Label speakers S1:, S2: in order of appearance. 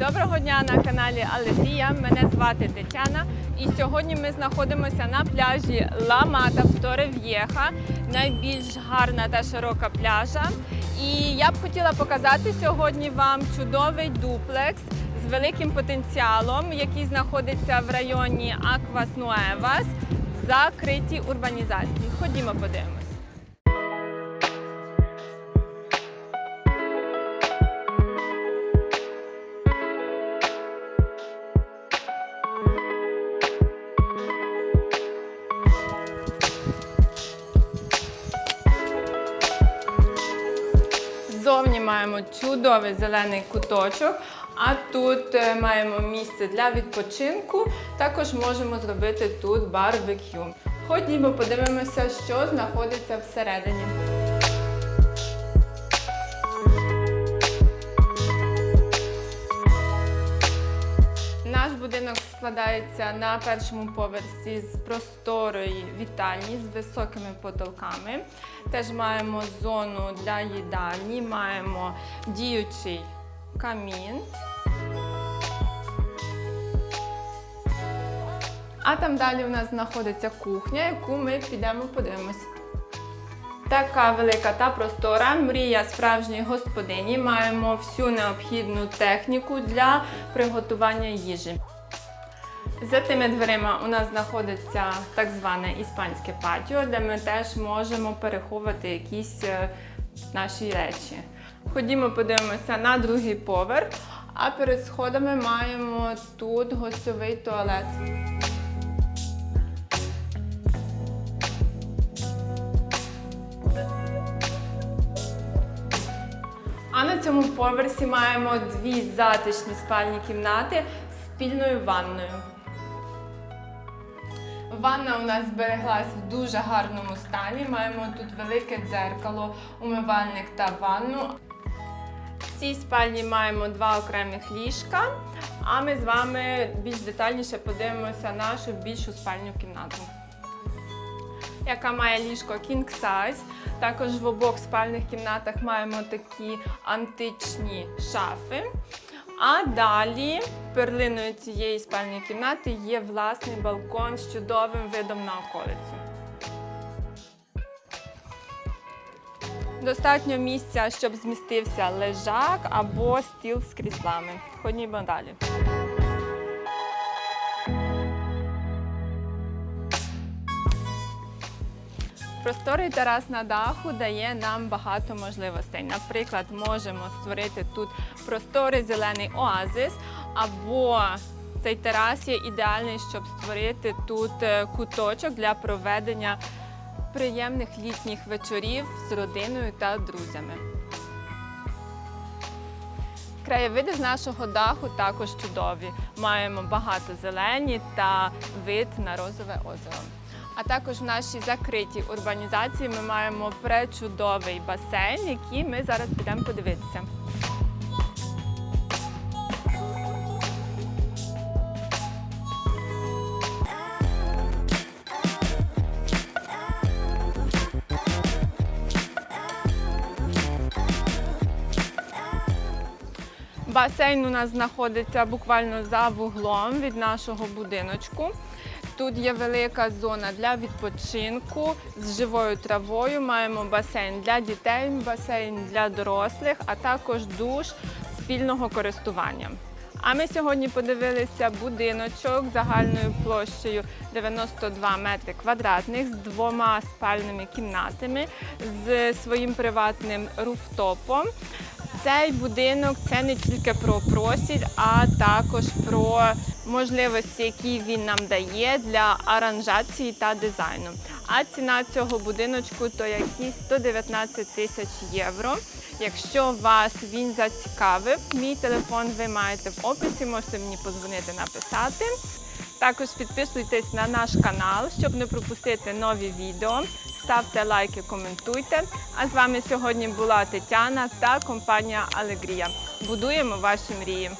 S1: Доброго дня на каналі Алегрія. Мене звати Тетяна. І сьогодні ми знаходимося на пляжі Ла Мата в Торрев'єха, найбільш гарна та широка пляжа. І я б хотіла показати сьогодні вам чудовий дуплекс з великим потенціалом, який знаходиться в районі Аквас Нуевас в закритій урбанізації. Ходімо подивимось. Маємо чудовий зелений куточок, а тут е, маємо місце для відпочинку. Також можемо зробити тут барбекю. Ходімо, подивимося, що знаходиться всередині. Складається на першому поверсі з просторої вітальні з високими потолками. Теж маємо зону для їдальні, маємо діючий камін. А там далі у нас знаходиться кухня, яку ми підемо подивимось. Така велика та простора, мрія справжньої господині. Маємо всю необхідну техніку для приготування їжі. За тими дверима у нас знаходиться так зване іспанське патіо, де ми теж можемо переховувати якісь е, наші речі. Ходімо, подивимося на другий поверх, а перед сходами маємо тут гостьовий туалет. А на цьому поверсі маємо дві затишні спальні кімнати з спільною ванною. Ванна у нас збереглась в дуже гарному стані. Маємо тут велике дзеркало, умивальник та ванну. В цій спальні маємо два окремих ліжка, а ми з вами більш детальніше подивимося нашу більшу спальню кімнату яка має ліжко King Size. Також в обох спальних кімнатах маємо такі античні шафи. А далі перлиною цієї спальної кімнати є власний балкон з чудовим видом на околицю. Достатньо місця, щоб змістився лежак або стіл з кріслами. Ходімо далі. Просторий терас на даху дає нам багато можливостей. Наприклад, можемо створити тут просторий зелений оазис, або цей терас є ідеальний, щоб створити тут е, куточок для проведення приємних літніх вечорів з родиною та друзями. Краєвиди з нашого даху також чудові. Маємо багато зелені та вид на розове озеро. А також в нашій закритій урбанізації ми маємо пречудовий басейн, який ми зараз підемо подивитися. Басейн у нас знаходиться буквально за вуглом від нашого будиночку. Тут є велика зона для відпочинку з живою травою. Маємо басейн для дітей, басейн для дорослих, а також душ спільного користування. А ми сьогодні подивилися будиночок загальною площею 92 метри квадратних з двома спальними кімнатами з своїм приватним руфтопом. Цей будинок це не тільки про простір, а також про можливості, які він нам дає для аранжації та дизайну. А ціна цього будиночку то якісь 119 тисяч євро. Якщо вас він зацікавив, мій телефон ви маєте в описі, можете мені позвонити, написати. Також підписуйтесь на наш канал, щоб не пропустити нові відео. Ставте лайки, коментуйте. А з вами сьогодні була Тетяна та компанія Алегрія. Будуємо ваші мрії.